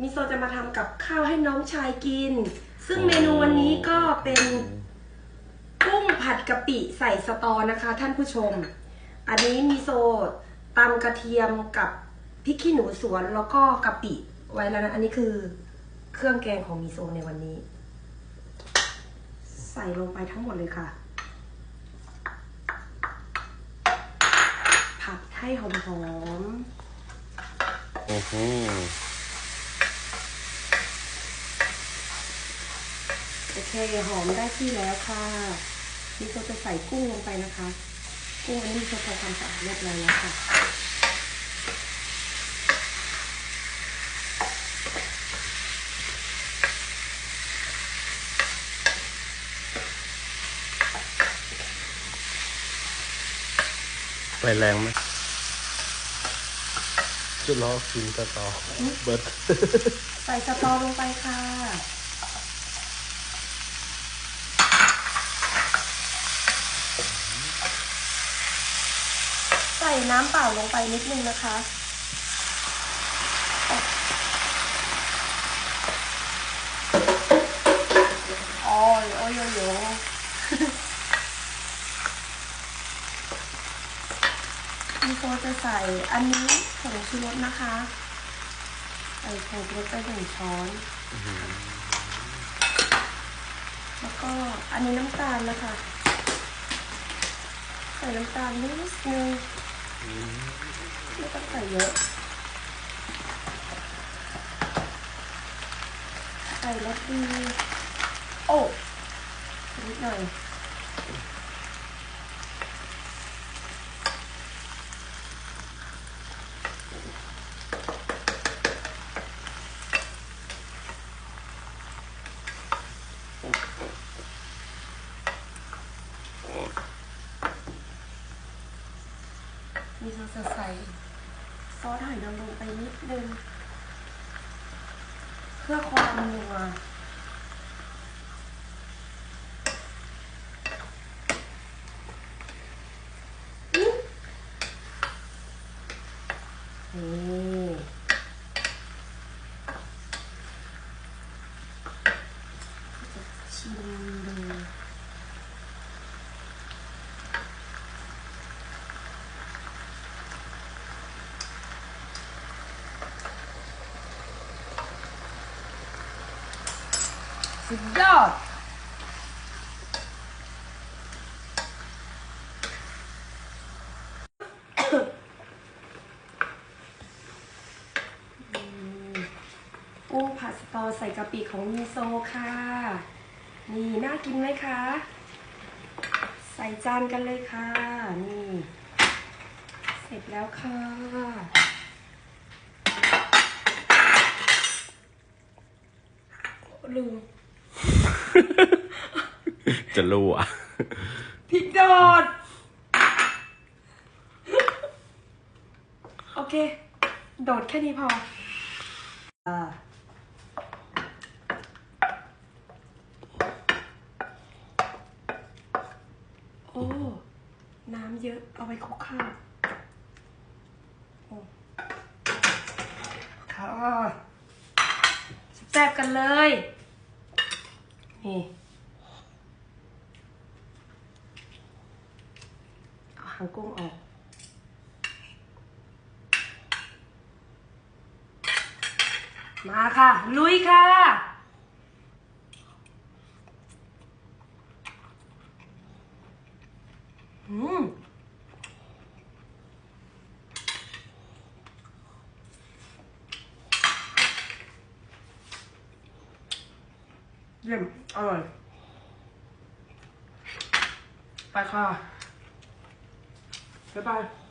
มิโซะจะมาทำกับข้าวให้น้องชายกิน ซึ่งเมนูวันนี้ก็เป็นกุ้งผัดกะปิใส่สตอนะคะ ท่านผู้ชม อันนี้มิโซะตำกระเทียมกับพริกขี้หนูสวนแล้วก็กะปิไว้แล้วนะ อันนี้คือเครื่องแกงของมิโซะในวันนี้ ใส่ลงไปทั้งหมดเลยค่ะ ผัดให้หอมๆอือหื โอเคหอมได้ที่แล้วค่ะ นี่ก็จะใส่กุ้งลงไปนะคะ กุ้งอันนี้จะทำความสะอาดเรียบร้อยแล้วค่ะไฟแรงไหมจะรอกินกระต่อเบิร์ดใส่สตอลงไปค่ะ ส่น้ำเปล่าลงไปนิดนึงนะคะ โอ้ยโอ้ยโอ้ยโอ้ยพี่โซจะใส่อันนี้ผงชูรสนะคะ ใส่ผงชูรสไปหนึ่งช้อน แล้วก็อันนี้น้ำตาลนะคะ ใส่น้ำตาลนิดนึง ใส่เยอะ ใส่รสดี โอ้นิดหน่อยมีซสใส่ ซอสหอยนางรมไปนิดนึง เพื่อความนัวอื้อนี่จะชิมดู สุดยอด กุ้งผัดสตอใส่กะปิของมีโซค่ะ นี่น่ากินไหมคะ ใส่จานกันเลยค่ะ นี่ เสร็จแล้วค่ะลืม จะรู้อะพิกโดด โอเค โดดแค่นี้พออ่าโอ้ น้ำเยอะ เอาไปคลุกข้าวโอ้ค่ะแซ่บกันเลย นี่เอาหางกุ้งออกมาค่ะ ลุยค่ะ อืม เยี่ยมอร่อย ไปค่ะบ๊ายบาย